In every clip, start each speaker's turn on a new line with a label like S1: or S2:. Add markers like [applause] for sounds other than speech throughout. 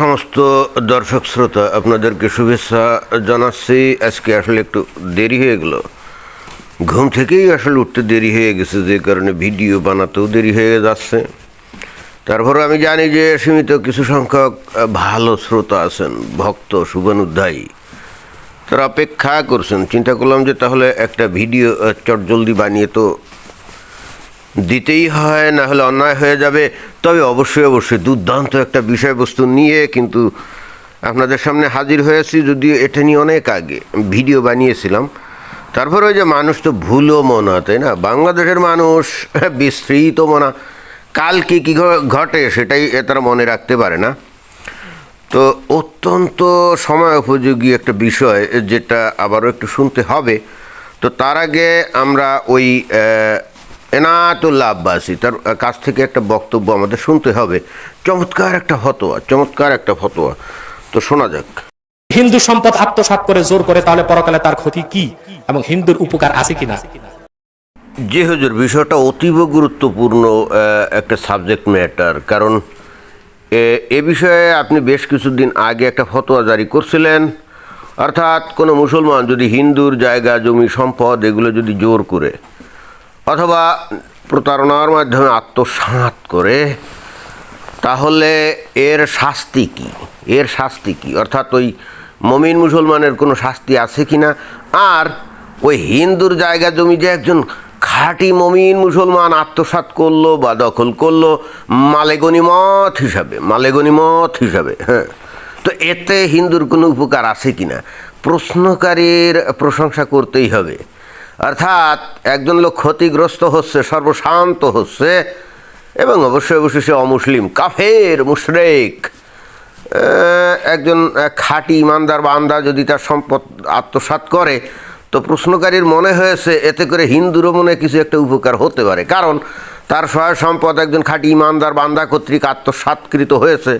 S1: সমস্ত দর্শক শ্রোতা, আপনাদেরকে শুভেচ্ছা জানাচ্ছি। আজকে আসলে একটু দেরি হয়ে গেল। ঘুম থেকেই আসলে উঠতে দেরি হয়ে গেছে, যে কারণে ভিডিও বানাতেও দেরি হয়ে যাচ্ছে। তারপরে আমি জানি যে সীমিত কিছু সংখ্যক ভালো শ্রোতা আছেন, ভক্ত শুভানুধ্যায়ী তারা অপেক্ষা করছেন। চিন্তা করলাম যে তাহলে একটা ভিডিও চটজলদি বানিয়ে তো দিতেই হয়, না হলে অন্যায় হয়ে যাবে। তবে অবশ্যই অবশ্যই দুর্দান্ত একটা বিষয়বস্তু নিয়ে কিন্তু আপনাদের সামনে হাজির হয়েছি, যদিও এটা নিয়ে অনেক আগে ভিডিও বানিয়েছিলাম। তারপর ওই যে মানুষ তো ভুলও মনা, তাই না? বাংলাদেশের মানুষ [laughs] বিস্তৃত মনা। কাল কি কী ঘটে সেটাই তারা মনে রাখতে পারে না। তো অত্যন্ত সময় উপযোগী একটা বিষয়, যেটা আবারও একটু শুনতে হবে। তো তার আগে আমরা ওই এনাতুল্লাহ আব্বাসী তার কাছ থেকে একটা বক্তব্য আমাদের শুনতে হবে। চমৎকার একটা ফতোয়া চমৎকার একটা ফতোয়া। তো শোনা যাক।
S2: হিন্দু সম্পদ আত্মসাৎ করে জোর করে তাহলে পরকালে তার ক্ষতি কি? এবং হিন্দুর উপকার আছে কিনা?
S1: জি হুজুর বিষয়টা অতীব গুরুত্বপূর্ণ একটা সাবজেক্ট ম্যাটার কারণ এ বিষয়ে আপনি বেশ কিছুদিন আগে একটা ফতোয়া জারি করছিলেন। অর্থাৎ কোনো মুসলমান যদি হিন্দুর জায়গা জমি সম্পদ এগুলো যদি জোর করে অথবা প্রতারণার মাধ্যমে আত্মসাৎ করে, তাহলে এর শাস্তি কি? এর শাস্তি কি? অর্থাৎ ওই মমিন মুসলমানের কোনো শাস্তি আছে কি না? আর ওই হিন্দুর জায়গা জমি যে একজন খাঁটি মমিন মুসলমান আত্মসাৎ করল বা দখল করল মালেগনিমত হিসাবে মালেগনিমত হিসাবে হ্যাঁ। তো এতে হিন্দুর কোনো উপকার আছে কি না? প্রশ্নকারীর প্রশংসা করতেই হবে। অর্থাৎ একজন লোক ক্ষতিগ্রস্ত হচ্ছে, সর্বশান্ত হচ্ছে, এবং অবশ্যই অবশ্যই সে অমুসলিম, কাফের, মুশরেক। একজন খাঁটি ইমানদার বান্দা যদি তার সম্পদ আত্মসাৎ করে, তো প্রশ্নকারীর মনে হয়েছে, এতে করে হিন্দুরও মনে কিছু একটা উপকার হতে পারে। কারণ তার সহায় সম্পদ একজন খাঁটি ইমানদার বান্দা কর্তৃক আত্মসাৎকৃত হয়েছে।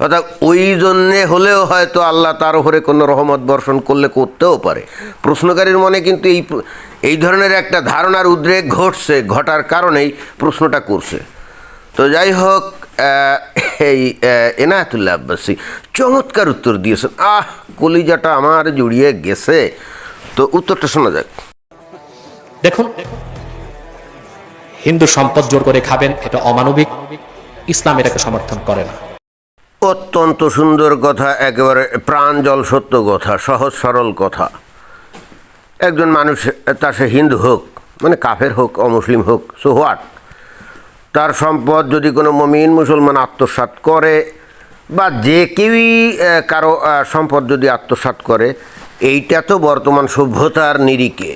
S1: অর্থাৎ ওই জন্যে হলেও হয়তো আল্লাহ তার উপরে কোনো রহমত বর্ষণ করলে করতেও পারে। প্রশ্নকারীর মনে কিন্তু এই এই ধরনের একটা ধারণার উদ্রেক ঘটছে, ঘটার কারণেই প্রশ্নটা করছে। তো যাই হোক এই এনায়েতুল্লাহ আব্বাসী চমৎকার উত্তর দিয়েছেন। আহ, কলিজাটা আমার জুড়িয়ে গেছে। তো উত্তরটা শোনা যাক।
S2: দেখুন, হিন্দু সম্পদ জোর করে খাবেন, এটা অমানবিক। ইসলাম এটাকে সমর্থন করে না।
S1: অত্যন্ত সুন্দর কথা, একেবারে প্রাঞ্জল সত্য কথা, সহজ সরল কথা। একজন মানুষ, তা সে হিন্দু হোক মানে কাফের হোক, অমুসলিম হোক, সো হোয়াট? তার সম্পদ যদি কোনো মমিন মুসলমান আত্মসাৎ করে, বা যে কেউই কারও সম্পদ যদি আত্মসাৎ করে, এইটা তো বর্তমান সভ্যতার নিরিখে।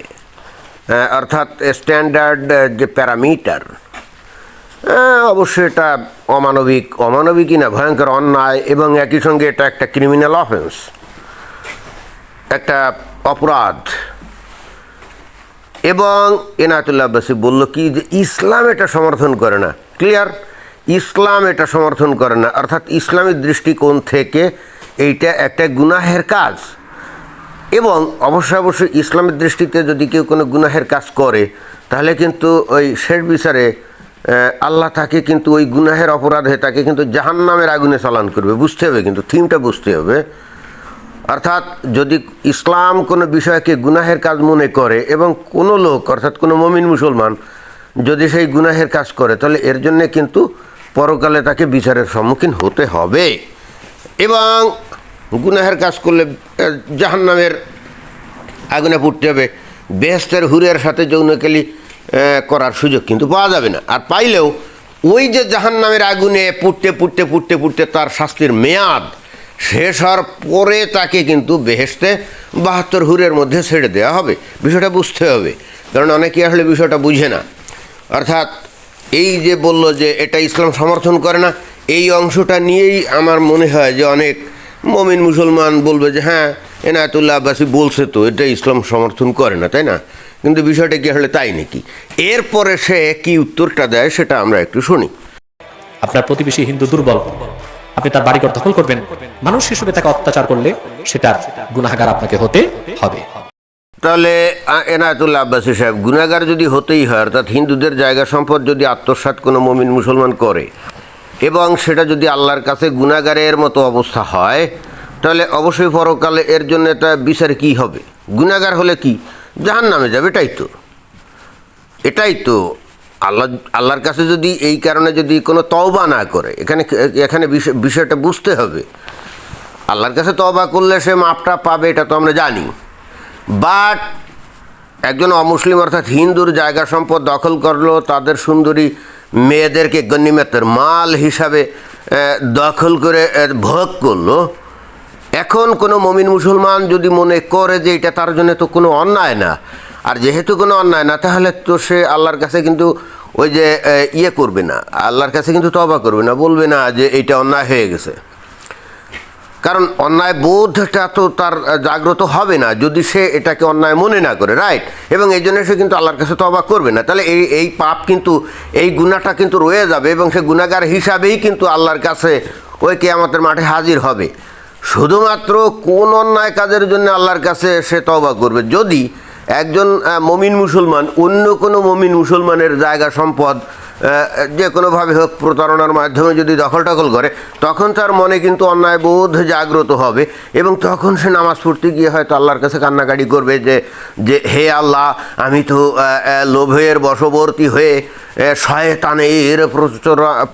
S1: অর্থাৎ স্ট্যান্ডার্ড যে প্যারামিটার হ্যাঁ, অবশ্যই এটা অমানবিক অমানবিকই না ভয়ঙ্কর অন্যায় এবং একই সঙ্গে এটা একটা ক্রিমিনাল অফেন্স একটা অপরাধ। এবং এনায়তুল্লাহ আব্বাসী বলল কি যে ইসলাম এটা সমর্থন করে না। ক্লিয়ার ইসলাম এটা সমর্থন করে না। অর্থাৎ ইসলামের দৃষ্টিকোণ থেকে এইটা একটা গুনাহের কাজ। এবং অবশ্যই অবশ্যই ইসলামের দৃষ্টিতে যদি কেউ কোনো গুনাহের কাজ করে তাহলে কিন্তু ওই শেষ বিচারে আল্লাহ তাকে কিন্তু ওই গুনাহের অপরাধে তাকে কিন্তু জাহান্নামের আগুনে চালান করবে, বুঝতে হবে কিন্তু, থিমটা বুঝতে হবে। অর্থাৎ যদি ইসলাম কোনো বিষয়কে গুনাহের কাজ মনে করে এবং কোনো লোক, অর্থাৎ কোনো মমিন মুসলমান যদি সেই গুনাহের কাজ করে, তাহলে এর জন্যে কিন্তু পরকালে তাকে বিচারের সম্মুখীন হতে হবে। এবং গুনাহের কাজ করলে জাহান্নামের আগুনে পুড়তে হবে। বেহেস্তের হুরের সাথে যৌনকেলি করার সুযোগ কিন্তু পাওয়া যাবে না। আর পাইলেও ওই যে জাহান্নামের আগুনে পুড়তে পুড়তে পুড়তে পুড়তে তার শাস্তির মেয়াদ শেষ হওয়ার পরে তাকে কিন্তু বেহেস্তে বাহাত্তর হুরের মধ্যে ছেড়ে দেওয়া হবে। বিষয়টা বুঝতে হবে, কারণ অনেকে আসলে বিষয়টা বুঝে না। অর্থাৎ এই যে বলল যে এটা ইসলাম সমর্থন করে না, এই অংশটা নিয়েই আমার মনে হয় যে অনেক মমিন মুসলমান বলবে যে হ্যাঁ এনায়তুল্লাহ আব্বাসী বলছে তো, এটা ইসলাম সমর্থন করে না তাই না? কিন্তু বিষয়টা কি হলে তাই নাকি? এরপরে সে কি উত্তরটা দেয় সেটা আমরা একটু শুনি।
S2: আপনার প্রতিবেশী হিন্দু দুর্বল। আপনি তার বাড়িঘর দখল করবেন। মানুষ হিসেবে তাকে অত্যাচার করলে সেটার গুনাহাগার আপনাকে হতে হবে।
S1: তাহলে এনায়েতুল্লাহ আব্বাসী সাহেব গুনাগার যদি হতেই হয় অর্থাৎ হিন্দুদের জায়গা সম্পদ যদি আত্মসাৎ কোনো মমিন মুসলমান করে এবং সেটা যদি আল্লাহর কাছে গুণাগারের মতো অবস্থা হয় তাহলে অবশ্যই পরকালে এর জন্য এটা বিচার কি হবে? গুণাগার হলে কি? জাহান নামে যাবে, এটাই তো। এটাই তো। আল্লাহ, আল্লাহর কাছে যদি এই কারণে যদি কোনো তওবা না করে, এখানে এখানে বিষয়- বিষয়টা বুঝতে হবে। আল্লাহর কাছে তওবা করলে সে মাপটা পাবে, এটা তো আমরা জানি। বাট একজন অমুসলিম, অর্থাৎ হিন্দুর জায়গা সম্পদ দখল করল, তাদের সুন্দরী মেয়েদেরকে গণ্যমেতের মাল হিসাবে দখল করে ভোগ করল এখন কোনো মমিন মুসলমান যদি মনে করে যে এটা তার জন্য তো কোনো অন্যায় না, আর যেহেতু কোনো অন্যায় না, তাহলে তো সে আল্লাহর কাছে কিন্তু ওই যে ইয়ে করবে না। আল্লাহর কাছে কিন্তু তবা করবে না, বলবে না যে এটা অন্যায় হয়ে গেছে। কারণ অন্যায় বোধটা তো তার জাগ্রত হবে না, যদি সে এটাকে অন্যায় মনে না করে রাইট এবং এই জন্য সে কিন্তু আল্লাহর কাছে তবা করবে না। তাহলে এই এই পাপ কিন্তু, এই গুণাটা কিন্তু রয়ে যাবে এবং সে গুণাগার হিসাবেই কিন্তু আল্লাহর কাছে ওই কেয়ামতের মাঠে হাজির হবে। শুধুমাত্র কোন অন্যায় কাজের জন্য আল্লাহর কাছে সে তবা করবে? যদি একজন মমিন মুসলমান, অন্য কোনো মমিন মুসলমানের জায়গা সম্পদ যে কোনোভাবে হোক প্রতারণার মাধ্যমে যদি দখল টখল করে, তখন তার মনে কিন্তু অন্যায় বোধ জাগ্রত হবে এবং তখন সে নামাজ পড়তে গিয়ে হয়তো আল্লাহর কাছে কান্নাকাটি করবে যে যে, হে আল্লাহ, আমি তো লোভের বশবর্তী হয়ে শয়তানের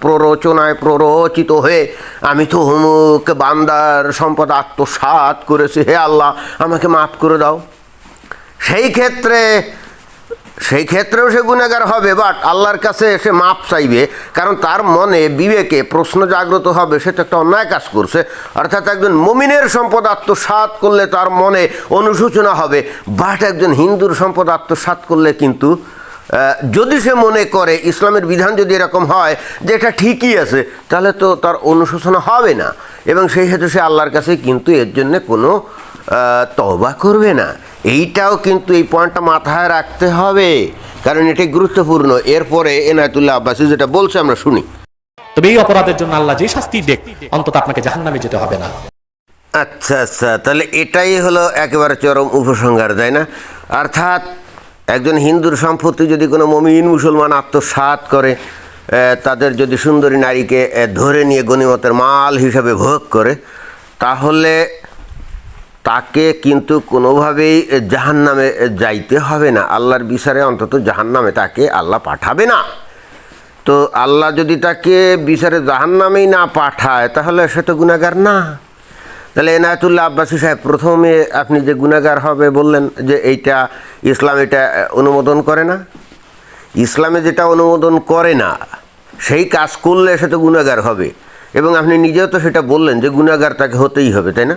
S1: প্ররোচনায় প্ররোচিত হয়ে, আমি তো হুমুক বান্দার সম্পদ আত্মসাৎ করেছি। হে আল্লাহ, আমাকে মাফ করে দাও। সেই ক্ষেত্রে সেই ক্ষেত্রেও সে গুণাগার হবে বাট আল্লাহর কাছে সে মাপ চাইবে, কারণ তার মনে বিবেকে প্রশ্ন জাগ্রত হবে, সে তো একটা অন্যায় কাজ করছে। অর্থাৎ একজন মমিনের সম্পদ আত্মসাৎ করলে তার মনে অনুশোচনা হবে বাট একজন হিন্দুর সম্পদ আত্মসাৎ করলে কিন্তু যদি সে মনে করে ইসলামের বিধান যদি এরকম হয় যে এটা ঠিকই আছে, তাহলে তো তার অনুশোচনা হবে না। এবং সেই হেতু সে আল্লাহর কাছে কিন্তু এর জন্য কোনো তওবা করবে না। এইটাও কিন্তু এই পয়েন্টটা মাথায় রাখতে হবে কারণ এটি গুরুত্বপূর্ণ। এরপরে এনায়তুল্লাহ আব্বাসী যেটা বলছে আমরা শুনি।
S2: তবে এই অপরাধের জন্য আল্লাহ যে শাস্তি দেখ অন্তত আপনাকে জাহান্নামে যেতে হবে না।
S1: আচ্ছা আচ্ছা তাহলে এটাই হলো একেবারে চরম উপসংহার তাই না? অর্থাৎ একজন হিন্দুর সম্পত্তি যদি কোনো মমিন মুসলমান আত্মসাৎ করে তাদের যদি সুন্দরী নারীকে ধরে নিয়ে গণিমতের মাল হিসাবে ভোগ করে তাহলে তাকে কিন্তু কোনোভাবেই জাহান নামে যাইতে হবে না। আল্লাহর বিচারে অন্তত জাহান নামে তাকে আল্লাহ পাঠাবে না। তো আল্লাহ যদি তাকে বিচারে জাহান নামেই না পাঠায়, তাহলে সে তো গুণাগার না। তাহলে এনায়তুল্লাহ আব্বাসী সাহেব প্রথমে আপনি যে গুণাগার হবে বললেন যে এইটা ইসলাম এটা অনুমোদন করে না। ইসলামে যেটা অনুমোদন করে না, সেই কাজ করলে সে তো গুণাগার হবে। এবং আপনি নিজেও তো সেটা বললেন যে গুণাগার তাকে হতেই হবে, তাই না?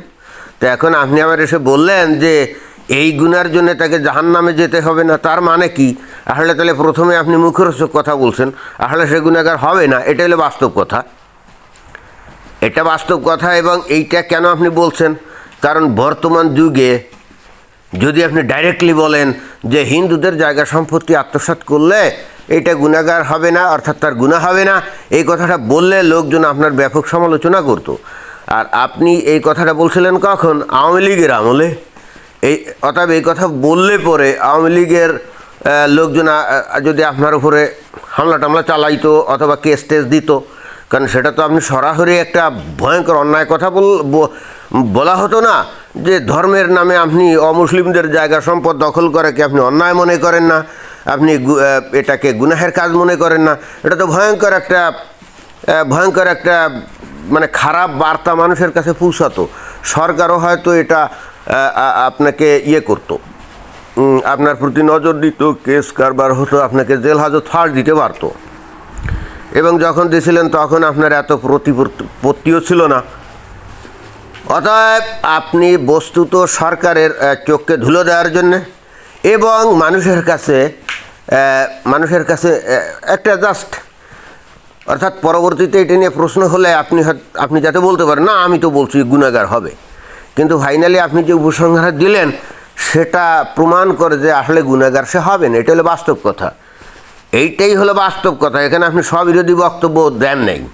S1: তো এখন আপনি আবার এসে বললেন যে এই গুনার জন্য তাকে জাহান নামে যেতে হবে না, তার মানে কি? আসলে তাহলে প্রথমে আপনি মুখরোচক কথা বলছেন আসলে সে গুণাগার হবে না, এটা হলো বাস্তব কথা। এটা বাস্তব কথা এবং এইটা কেন আপনি বলছেন? কারণ বর্তমান যুগে যদি আপনি ডাইরেক্টলি বলেন যে হিন্দুদের জায়গা সম্পত্তি আত্মসাৎ করলে এটা গুণাগার হবে না, অর্থাৎ তার গুণা হবে না, এই কথাটা বললে লোকজন আপনার ব্যাপক সমালোচনা করত। আর আপনি এই কথাটা বলছিলেন কখন? আওয়ামী লীগের আমলে। এই অতএব এই কথা বললে পরে আওয়ামী লীগের লোকজন যদি আপনার উপরে হামলা টামলা চালাইতো অথবা কেস টেস দিত, কারণ সেটা তো আপনি সরাসরি একটা ভয়ঙ্কর অন্যায় কথা বল বলা হতো না যে ধর্মের নামে আপনি অমুসলিমদের জায়গা সম্পদ দখল করে কি আপনি অন্যায় মনে করেন না? আপনি এটাকে গুনাহের কাজ মনে করেন না? এটা তো ভয়ঙ্কর একটা ভয়ঙ্কর একটা মানে খারাপ বার্তা মানুষের কাছে পৌঁছাতো। সরকারও হয়তো এটা আপনাকে ইয়ে করতো। আপনার প্রতি নজর দিত, কেস কারবার হতো, আপনাকে জেল হাজত ফাঁস দিতে পারতো। এবং যখন দিয়েছিলেন তখন আপনার এত প্রতিপত্তিও ছিল না। অতএব আপনি বস্তুত সরকারের চোখকে ধুলো দেওয়ার জন্যে এবং মানুষের কাছে মানুষের কাছে একটা জাস্ট অর্থাৎ পরবর্তীতে এটা নিয়ে প্রশ্ন হলে আপনি আপনি যাতে বলতে পারেন, না, আমি তো বলছি গুণাগার হবে। কিন্তু ফাইনালি আপনি যে উপসংহার দিলেন, সেটা প্রমাণ করে যে আসলে গুণাগার সে হবে না। এটা হলো বাস্তব কথা। এইটাই হলো বাস্তব কথা। এখানে আপনি স্ববিরোধী বক্তব্য দেন নেই।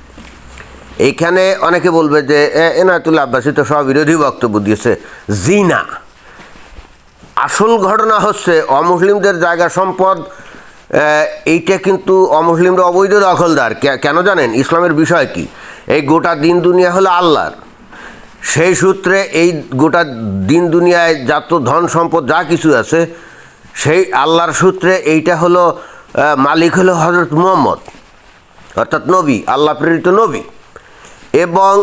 S1: এইখানে অনেকে বলবে যে, এ- এনায়তুল্লাহ আব্বাসী তো স্ববিরোধী বক্তব্য দিয়েছে। জি না আসল ঘটনা হচ্ছে, অমুসলিমদের জায়গা সম্পদ এইটা কিন্তু অমুসলিমরা অবৈধ দখলদার। কেন জানেন? ইসলামের বিষয় কি? এই গোটা দিন দুনিয়া হলো আল্লাহর। সেই সূত্রে এই গোটা দিন দুনিয়ায় যত ধন সম্পদ যা কিছু আছে, সেই আল্লাহর সূত্রে এইটা হলো মালিক হলো হজরত মুহাম্মদ, অর্থাৎ নবী, আল্লাহ প্রেরিত নবী। এবং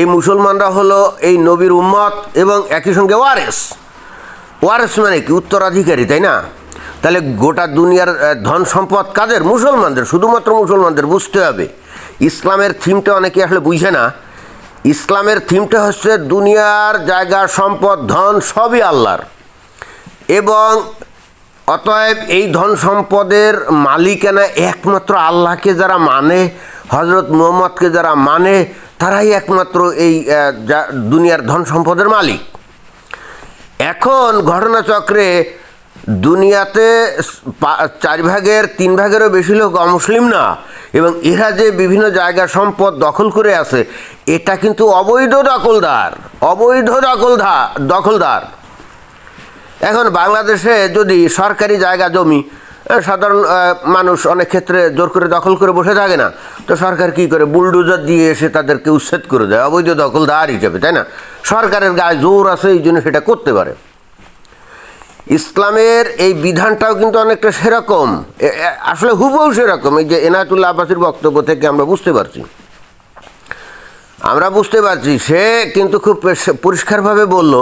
S1: এই মুসলমানরা হলো এই নবীর উম্মত এবং একই সঙ্গে ওয়ারেস। ওয়ারেস মানে কি? উত্তরাধিকারী, তাই না? তাহলে গোটা দুনিয়ার ধন সম্পদ কাদের? মুসলমানদের, শুধুমাত্র মুসলমানদের, বুঝতে হবে। ইসলামের থিমটা অনেকে আসলে বুঝে না। ইসলামের থিমটা হচ্ছে দুনিয়ার জায়গা, সম্পদ, ধন সবই আল্লাহর। এবং অতএব এই ধন সম্পদের মালিকানা একমাত্র আল্লাহকে যারা মানে হজরত মুহম্মদকে যারা মানে তারাই একমাত্র এই দুনিয়ার ধন সম্পদের মালিক। এখন ঘটনাচক্রে দুনিয়াতে চার ভাগের তিন ভাগেরও বেশি লোক অমুসলিম না, এবং এরা যে বিভিন্ন জায়গা সম্পদ দখল করে আছে, এটা কিন্তু অবৈধ দখলদার অবৈধ দখলদার দখলদার। এখন বাংলাদেশে যদি সরকারি জায়গা জমি সাধারণ মানুষ অনেক ক্ষেত্রে জোর করে দখল করে বসে থাকে না, তো সরকার কি করে বুলডোজার দিয়ে এসে তাদেরকে উচ্ছেদ করে দেয়, অবৈধ দখলদার হিসেবে, তাই না? সরকারের গায়ে জোর আছে, এই জন্য সেটা করতে পারে। ইসলামের এই বিধানটাও কিন্তু অনেকটা সেরকম। আসলে হুবহু সেরকম। এই যে এনায়তুল্লাহ আব্বাসির বক্তব্য থেকে আমরা বুঝতে পারছি। আমরা বুঝতে পারছি, সে কিন্তু খুব পরিষ্কারভাবে বলল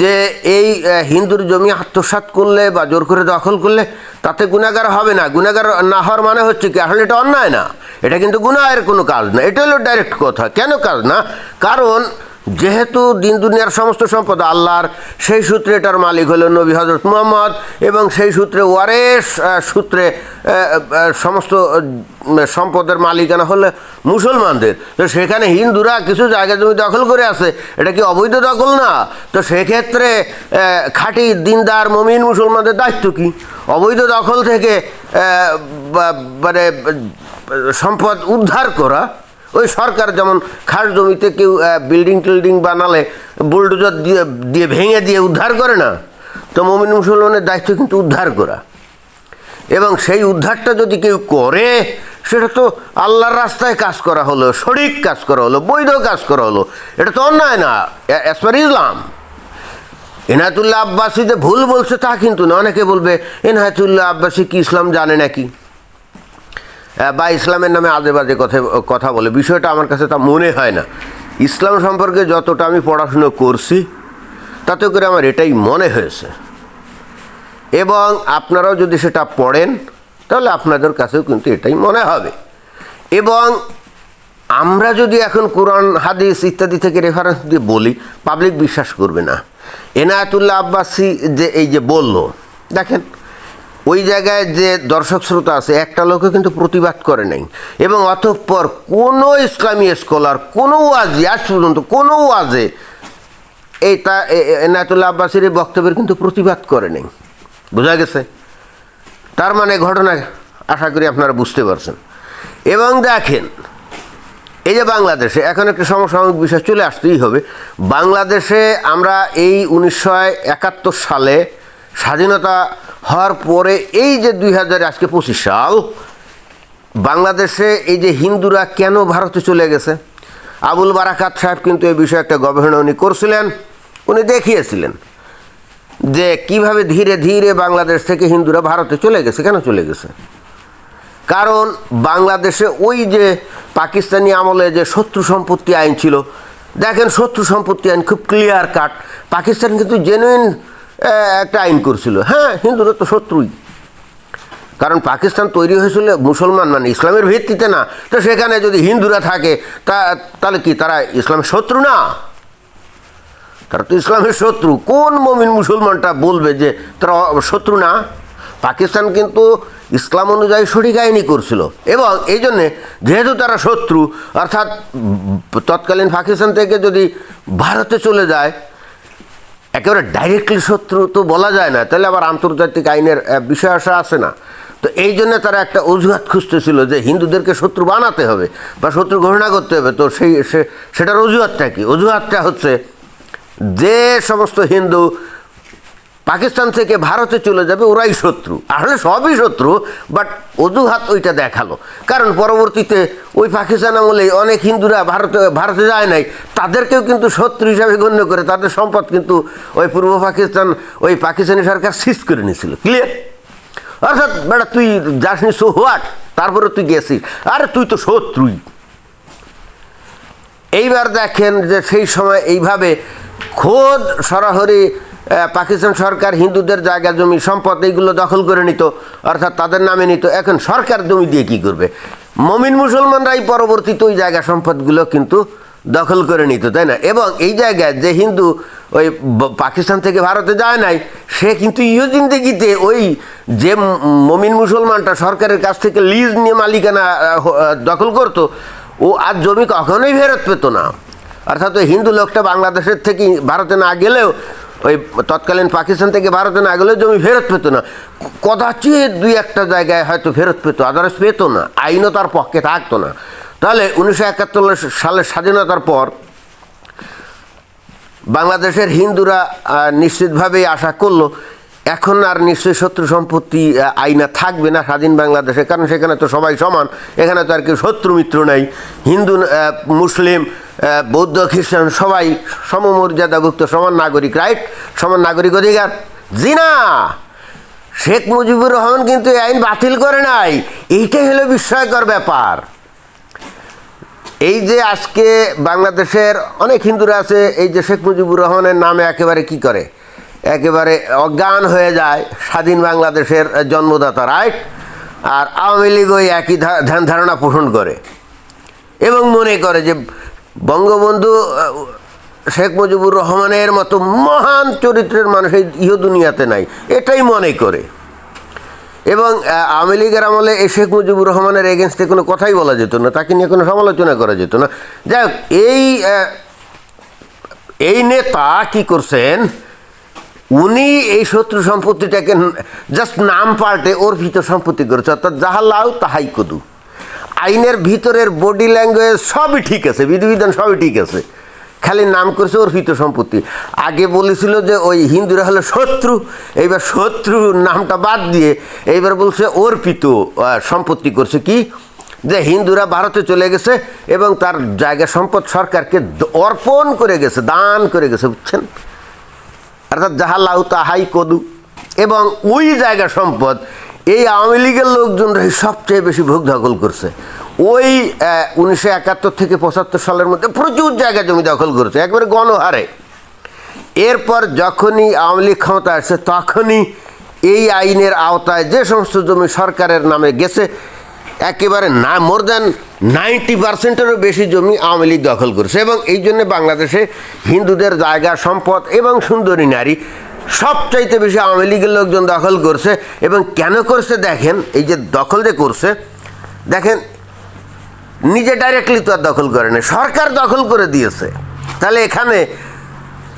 S1: যে এই হিন্দুর জমি আত্মসাৎ করলে বা জোর করে দখল করলে তাতে গুণাগার হবে না। গুণাগার না হওয়ার মানে হচ্ছে কি, আসলে এটা অন্যায় না। এটা কিন্তু গুনাহের কোনো কাজ না। এটা হলো ডাইরেক্ট কথা। কেন কাজ না? কারণ যেহেতু দিন দুনিয়ার সমস্ত সম্পদ আল্লাহর, সেই সূত্রে এটার মালিক হলো নবী হজরত মুহাম্মদ এবং সেই সূত্রে ওয়ারেস সূত্রে সমস্ত সম্পদের মালিকানা হলে মুসলমানদের। তো সেখানে হিন্দুরা কিছু জায়গা জমি দখল করে আছে, এটা কি অবৈধ দখল না? তো সেক্ষেত্রে খাঁটি দিনদার মমিন মুসলমানদের দায়িত্ব কি? অবৈধ দখল থেকে মানে সম্পদ উদ্ধার করা ওই সরকার যেমন খাস জমিতে কেউ বিল্ডিং টিল্ডিং বানালে বুলডোজার দিয়ে দিয়ে ভেঙে দিয়ে উদ্ধার করে না, তো মমিন মুসলমানের দায়িত্ব কিন্তু উদ্ধার করা। এবং সেই উদ্ধারটা যদি কেউ করে, সেটা তো আল্লাহর রাস্তায় কাজ করা হলো সঠিক কাজ করা হলো, বৈধ কাজ করা হলো, এটা তো অন্যায় না অ্যাজ পার ইসলাম এনায়তুল্লাহ আব্বাসী যে ভুল বলছে তা কিন্তু না, অনেকে বলবে, এনায়তুল্লাহ আব্বাসী কি ইসলাম জানে নাকি? বা ইসলামের নামে আজে বাজে কথা কথা বলে। বিষয়টা আমার কাছে তা মনে হয় না। ইসলাম সম্পর্কে যতটা আমি পড়াশুনো করছি তাতে করে আমার এটাই মনে হয়েছে। এবং আপনারাও যদি সেটা পড়েন, তাহলে আপনাদের কাছেও কিন্তু এটাই মনে হবে। এবং আমরা যদি এখন কোরআন, হাদিস ইত্যাদি থেকে রেফারেন্স দিয়ে বলি পাবলিক বিশ্বাস করবে না। এনায়াতুল্লাহ আব্বাসী যে এই যে বলল, দেখেন ওই জায়গায় যে দর্শক শ্রোতা আছে, একটা লোকও কিন্তু প্রতিবাদ করে নাই। এবং অতঃপর কোনো ইসলামী স্কলার কোনো ওয়াজে, আজ পর্যন্ত কোনো ওয়াজে এই তা এনায়েতুল্লাহ আব্বাসীর এই বক্তব্যের কিন্তু প্রতিবাদ করে নেই। বোঝা গেছে? তার মানে ঘটনা আশা করি আপনারা বুঝতে পারছেন। এবং দেখেন, এই যে বাংলাদেশে, এখন একটা সমসাময়িক বিষয় চলে আসতেই হবে। বাংলাদেশে আমরা এই উনিশশো একাত্তর সালে স্বাধীনতা হওয়ার পরে এই যে দুই হাজার আজকে পঁচিশ সাল, বাংলাদেশে এই যে হিন্দুরা কেন ভারতে চলে গেছে? আবুল বারাকাত সাহেব কিন্তু এই বিষয়ে একটা গবেষণা উনি করছিলেন, উনি দেখিয়েছিলেন যে কীভাবে ধীরে ধীরে বাংলাদেশ থেকে হিন্দুরা ভারতে চলে গেছে, কেন চলে গেছে? কারণ বাংলাদেশে ওই যে পাকিস্তানি আমলে যে শত্রু সম্পত্তি আইন ছিল, দেখেন শত্রু সম্পত্তি আইন খুব ক্লিয়ার কাট পাকিস্তান কিন্তু জেনুইন একটা আইন করছিল। হ্যাঁ হিন্দুরা তো শত্রুই। কারণ পাকিস্তান তৈরি হয়েছিল মুসলমান মানে ইসলামের ভিত্তিতে না। তো সেখানে যদি হিন্দুরা থাকে, তা, তাহলে কি তারা ইসলামের শত্রু না? তারা তো ইসলামের শত্রু। কোন মমিন মুসলমানটা বলবে যে তারা শত্রু না? পাকিস্তান কিন্তু ইসলাম অনুযায়ী সঠিক আইনই করছিল। এবং এই জন্যে যেহেতু তারা শত্রু, অর্থাৎ তৎকালীন পাকিস্তান থেকে যদি ভারতে চলে যায় একেবারে ডাইরেক্টলি শত্রু তো বলা যায় না, তাহলে আবার আন্তর্জাতিক আইনের বিষয় আসা আসে না। তো এই জন্য তারা একটা অজুহাত খুঁজতেছিল যে হিন্দুদেরকে শত্রু বানাতে হবে বা শত্রু ঘোষণা করতে হবে। তো সেই সেটার অজুহাতটা কি? অজুহাতটা হচ্ছে যে সমস্ত হিন্দু পাকিস্তান থেকে ভারতে চলে যাবে, ওরাই শত্রু। আসলে সবই শত্রু বাট অজুহাত ওইটা দেখাল। কারণ পরবর্তীতে ওই পাকিস্তান আমলে অনেক হিন্দুরা ভারতে ভারতে যায় নাই, তাদেরকেও কিন্তু শত্রু হিসাবে গণ্য করে, তাদের সম্পদ কিন্তু ওই পূর্ব পাকিস্তান, ওই পাকিস্তানি সরকার সিজ করে নিয়েছিল। ক্লিয়ার অর্থাৎ, বেটা, তুই যাসনি সো হোয়াট তারপরে তুই গেছিস। আরে তুই তো শত্রুই। এইবার দেখেন যে সেই সময় এইভাবে খোদ সরাসরি পাকিস্তান সরকার হিন্দুদের জায়গা, জমি, সম্পদ এইগুলো দখল করে নিত, অর্থাৎ তাদের নামে নিত। এখন সরকার জমি দিয়ে কি করবে? মমিন মুসলমানরাই পরবর্তীতে ওই জায়গা সম্পদগুলো কিন্তু দখল করে নিত, তাই না? এবং এই জায়গায় যে হিন্দু ওই পাকিস্তান থেকে ভারতে যায় নাই, সে কিন্তু ইহো জিন্দিগিতে ওই যে মমিন মুসলমানটা সরকারের কাছ থেকে লিজ নিয়ে মালিকানা দখল করতো, ও আর জমি কখনোই ফেরত পেত না। অর্থাৎ ওই হিন্দু লোকটা বাংলাদেশের থেকে ভারতে না গেলেও ওই তৎকালীন পাকিস্তান থেকে ভারতে না গেলেও জমি ফেরত পেত না। কদাচিৎ দুই একটা জায়গায় হয়তো ফেরত পেত আদারস পেত না আইনও তার পক্ষে থাকতো না। তাহলে উনিশশো একাত্তর স্বাধীনতার পর বাংলাদেশের হিন্দুরা নিশ্চিতভাবেই আশা করল, এখন আর নিশ্চয়ই শত্রু সম্পত্তি আইনা থাকবে না স্বাধীন বাংলাদেশে, কারণ সেখানে তো সবাই সমান, এখানে তো আর কেউ শত্রু মিত্র নাই। হিন্দু মুসলিম বৌদ্ধ, খ্রিস্টান, সবাই সমমর্যাদাভুক্ত সমান নাগরিক রাইট সমান নাগরিক অধিকার। জি না শেখ মুজিবুর রহমান কিন্তু এই আইন বাতিল করে নাই। এইটাই হলো বিস্ময়কর ব্যাপার। এই যে আজকে বাংলাদেশের অনেক হিন্দুরা আছে, এই যে শেখ মুজিবুর রহমানের নামে একেবারে কি করে? একেবারে অজ্ঞান হয়ে যায় স্বাধীন বাংলাদেশের জন্মদাতা রাইট আর আওয়ামী লীগ ওই একই ধ্যান ধারণা পোষণ করে। এবং মনে করে যে বঙ্গবন্ধু শেখ মুজিবুর রহমানের মতো মহান চরিত্রের মানুষ এই ইহ দুনিয়াতে নাই। এটাই মনে করে। এবং আওয়ামী লীগের আমলে এই শেখ মুজিবুর রহমানের এগেনস্টে কোনো কথাই বলা যেত না, তাকে নিয়ে কোনো সমালোচনা করা যেত না। যাই হোক, এই এই নেতা কি করছেন? উনি এই শত্রু সম্পত্তিটাকে জাস্ট নাম পাল্টে অর্পিত সম্পত্তি করেছে, অর্থাৎ যাহা লাউ তাহাই কদু। আইনের ভিতরের বডি ল্যাঙ্গুয়েজ সবই ঠিক আছে, বিধিবিধান সবই ঠিক আছে। খালি নাম করেছে অর্পিত সম্পত্তি। আগে বলেছিল যে ওই হিন্দুরা হলো শত্রু, এইবার শত্রু নামটা বাদ দিয়ে এইবার বলছে অর্পিত সম্পত্তি করছে কি? যে হিন্দুরা ভারতে চলে গেছে এবং তার জায়গা সম্পদ সরকারকে অর্পণ করে গেছে, দান করে গেছে, বুঝছেন? অর্থাৎ যাহা লাউ তাহাই কদু। এবং ওই জায়গা সম্পদ এই আওয়ামী লীগের লোকজনরাই সবচেয়ে বেশি ভোগ দখল করছে। ওই উনিশশো একাত্তর থেকে পঁচাত্তর সালের মধ্যে প্রচুর জায়গা জমি দখল করেছে, একবারে গণহারে এরপর যখনই আওয়ামী লীগ ক্ষমতা আসছে, তখনই এই আইনের আওতায় যে সমস্ত জমি সরকারের নামে গেছে, একেবারে না মোর দ্যান নাইনটি পার্সেন্টেরও বেশি জমি আওয়ামী লীগ দখল করেছে। এবং এই জন্য বাংলাদেশে হিন্দুদের জায়গা, সম্পদ এবং সুন্দরী নারী সবচাইতে বেশি আওয়ামী লীগের লোকজন দখল করছে এবং কেন করছে দেখেন, এই যে দখল যে করছে, দেখেন, নিজে ডাইরেক্টলি তো আর দখল করে সরকার দখল করে দিয়েছে। তাহলে এখানে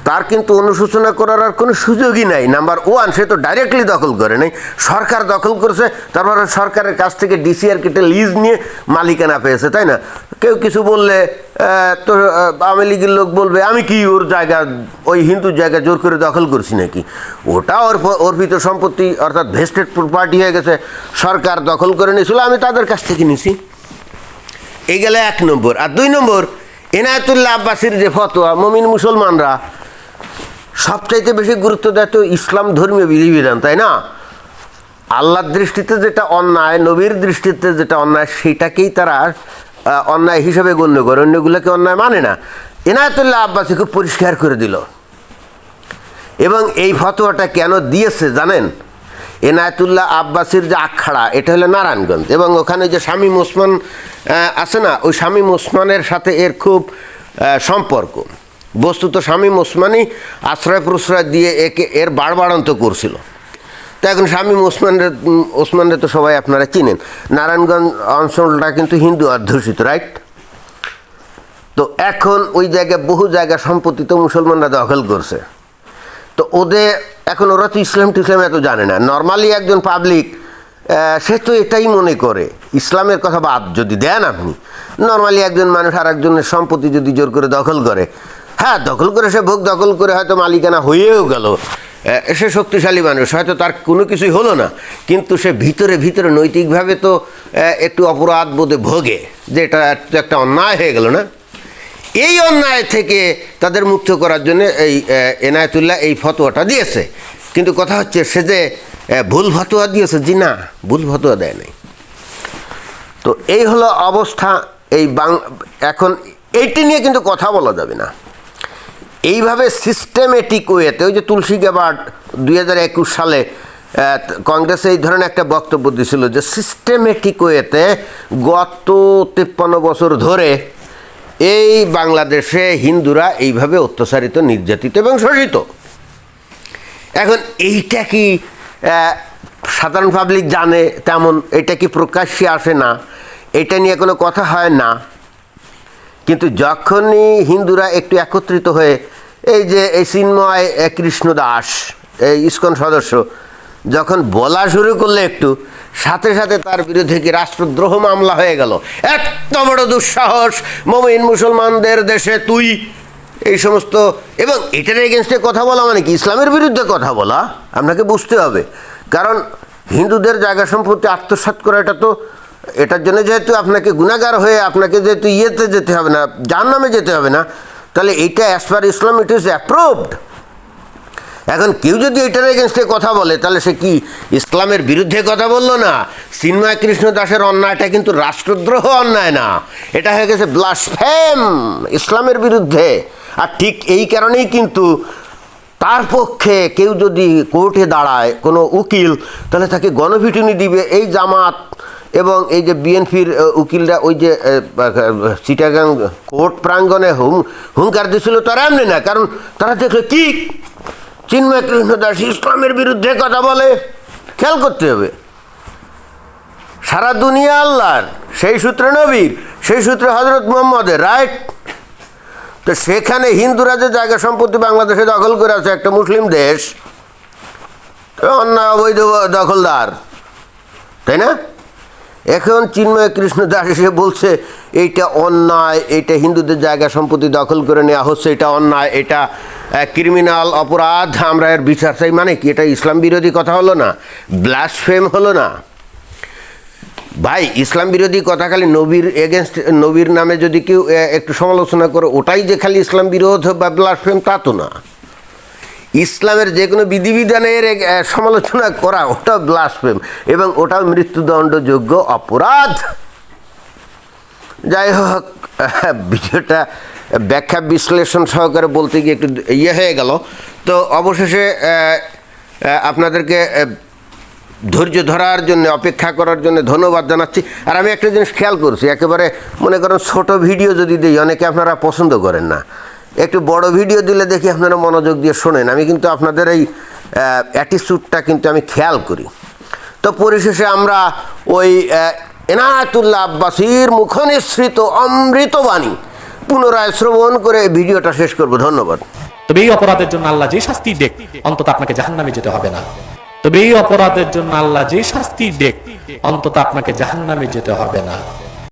S1: তার কিন্তু অনুশোচনা করার আর কোনো সুযোগই নাই। নাম্বার ওয়ান সে তো ডাইরেক্টলি দখল করে নাই। সরকার দখল করেছে, তারপরে সরকারের কাছ থেকে ডিসিআর কেটে লিজ নিয়ে মালিকানা পেয়েছে, তাই না? কেউ কিছু বললে তো আওয়ামী লীগের লোক বলবে, আমি কি ওর জায়গা, ওই হিন্দুর জায়গা জোর করে দখল করছি নাকি? ওটা ওর অর্পিত সম্পত্তি, অর্থাৎ ভেস্টেড প্রপার্টি হয়ে গেছে। সরকার দখল করে নিয়েছিল, আমি তাদের কাছ থেকে নিছি। এই গেলে এক নম্বর। আর দুই নম্বর, এনায়তুল্লাহ আব্বাসির যে ফতোয়া, মমিন মুসলমানরা সবচাইতে বেশি গুরুত্ব দেয় তো ইসলাম ধর্মীয় বিধিবিধান, তাই না? আল্লাহর দৃষ্টিতে যেটা অন্যায়, নবীর দৃষ্টিতে যেটা অন্যায়, সেটাকেই তারা অন্যায় হিসেবে গণ্য করে। অন্যগুলোকে অন্যায় মানে না। এনায়তুল্লাহ আব্বাসি খুব পরিষ্কার করে দিল। এবং এই ফতোয়াটা কেন দিয়েছে জানেন? এনায়তুল্লাহ আব্বাসির যে আখড়া, এটা হলো নারায়ণগঞ্জ। এবং ওখানে যে স্বামী ওসমান আছে না, ওই শামীম ওসমানের সাথে এর খুব সম্পর্ক। বস্তুত শামীম ওসমানই আশ্রয় প্রশ্রয় দিয়ে একে এর বাড়বাড়ন্ত করছিল। তো এখন শামীম ওসমানের ওসমানের তো সবাই আপনারা চিনেন। নারায়ণগঞ্জ অঞ্চলটা কিন্তু হিন্দু অধ্যুষিত রাইট তো এখন ওই জায়গায় বহু জায়গা সম্পত্তি তো মুসলমানরা দখল করছে। তো ওদের এখন ওরা তো ইসলাম টিসলাম এত জানে না। নর্মালি একজন পাবলিক সে তো এটাই মনে করে। ইসলামের কথা বাদ যদি দেন আপনি নর্মালি একজন মানুষ আর একজনের সম্পত্তি যদি জোর করে দখল করে হ্যাঁ দখল করে সে ভোগ দখল করে হয়তো মালিকানা হয়েও গেল। সে শক্তিশালী মানুষ, হয়তো তার কোনো কিছুই হলো না। কিন্তু সে ভিতরে ভিতরে নৈতিকভাবে তো একটু অপরাধ বোধে ভোগে, যে এটা একটা অন্যায় হয়ে গেল না? এই অন্যায় থেকে তাদের মুক্ত করার জন্য এই এনায়তুল্লাহ এই ফতোয়াটা দিয়েছে। কিন্তু কথা হচ্ছে সে যে ভুল ফতোয়া দিয়েছে, জি না, ভুল ফতোয়া দেয় নাই। তো এই হলো অবস্থা, এই বাং, এখন এইটি নিয়ে কিন্তু কথা বলা যাবে না। এইভাবে সিস্টেমেটিক ওয়েতে ওই যে তুলসী গ্যাবার্ড দুই সালে কংগ্রেসে এই ধরনের একটা বক্তব্য দিছিল যে সিস্টেমেটিক ওয়েতে গত তিপ্পান্ন বছর ধরে এই বাংলাদেশে হিন্দুরা এইভাবে অত্যাচারিত, নির্যাতিত এবং শোষিত। এখন এইটা কি সাধারণ পাবলিক জানে তেমন, এটা কি প্রকাশ্যে আসে না? এটা নিয়ে কোনো কথা হয় না? কিন্তু যখনই হিন্দুরা একটু একত্রিত হয়ে, এই যে এই চিন্ময় কৃষ্ণ দাস এই ইস্কন সদস্য, যখন বলা শুরু করলে একটু, সাথে সাথে তার বিরুদ্ধে কি রাষ্ট্রদ্রোহ মামলা হয়ে গেল? এত বড় দুঃসাহস, মমিন মুসলমানদের দেশে তুই, এই সমস্ত, এবং এটার এগেনস্টে কথা বলা মানে কি? ইসলামের বিরুদ্ধে কথা বলা, আপনাকে বুঝতে হবে। কারণ হিন্দুদের জায়গা সম্পত্তি আত্মসাৎ করা এটা তো এটার জন্য যেহেতু আপনাকে গুণাগার হয়ে আপনাকে যেহেতু ইয়েতে যেতে হবে না যার নামে যেতে হবে না, তাহলে এইটা as per Islam it is approved এখন কেউ যদি এটার এগেনস্টে কথা বলে, তাহলে সে কি ইসলামের বিরুদ্ধে কথা বলল না? চিন্ময় কৃষ্ণ দাসের অন্যায়টা কিন্তু রাষ্ট্রদ্রোহ অন্যায় না। এটা হয়ে গেছে ব্লাসফেম ইসলামের বিরুদ্ধে। আর ঠিক এই কারণেই কিন্তু তার পক্ষে কেউ যদি কোর্টে দাঁড়ায়, কোনো উকিল, তাহলে তাকে গণপিটুনি দিবে। এই জামাত এবং এই যে বিএনপির উকিলরা ওই যে চিটাগাং কোর্ট প্রাঙ্গণে হুম, হুঙ্কার দিছিল, তারা এমনি না, কারণ তারা দেখল কি? চিন্ময় কৃষ্ণ দাস ইসলামের বিরুদ্ধে কথা বলে, খেয়াল করতে হবে। সারা দুনিয়া আল্লাহর, সেই সূত্রে নবীর, সেই সূত্রে হজরত মোহাম্মদের রাইট তো সেখানে হিন্দুরা যে জায়গা সম্পত্তি বাংলাদেশে দখল করে আছে, একটা মুসলিম দেশ তো অন্যায়, অবৈধ, দখলদার, তাই না? এখন চিন্ময় কৃষ্ণ দাস এসে বলছে, এইটা অন্যায় এটা হিন্দুদের জায়গা সম্পত্তি দখল করে নেওয়া হচ্ছে, এটা অন্যায়, এটা ক্রিমিনাল অপরাধ, আমরা এর বিচার চাই। মানে কি, এটা ইসলাম বিরোধী কথা হলো না? ব্লাসফেম হলো না? ভাই, ইসলাম বিরোধী কথা খালি নবীর এগেনস্ট নবীর নামে যদি কেউ একটু সমালোচনা করে, ওটাই যে খালি ইসলাম বিরোধ বা ব্লাসফেম তা তো না। ইসলামের যে কোনো বিধিবিধানের সমালোচনা করা ওটা ব্লাসফেম এবং ওটা মৃত্যুদণ্ডযোগ্য অপরাধ। যাই হোক বিষয়টা ব্যাখ্যা বিশ্লেষণ সহকারে বলতে গিয়ে একটু ইয়ে হয়ে গেল। তো অবশেষে আপনাদেরকে ধৈর্য ধরার জন্য, অপেক্ষা করার জন্য ধন্যবাদ জানাচ্ছি। আর আমি একটা জিনিস খেয়াল করছি, একেবারে মনে করেন ছোট ভিডিও যদি দিই, অনেকে আপনারা পছন্দ করেন না। একটু বড় ভিডিও দিলে দেখি আপনারা মনোযোগ দিয়ে শোনেন। আমি কিন্তু আপনাদের এই অ্যাটিচিউডটা কিন্তু আমি খেয়াল করি। তো পরিশেষে আমরা ওই এনায়াতুল্লাহ আব্বাসির মুখনিসৃত অমৃতবাণী পুনরায় শ্রবণ করে ভিডিওটা শেষ করব। ধন্যবাদ।
S2: তবে এই অপরাধের জন্য আল্লাহ যে শাস্তি দেখ অন্তত আপনাকে জাহান্নামে যেতে হবে না। তবে এই অপরাধের জন্য আল্লাহ যে শাস্তি দেখ অন্তত আপনাকে জাহান্নামে যেতে হবে না।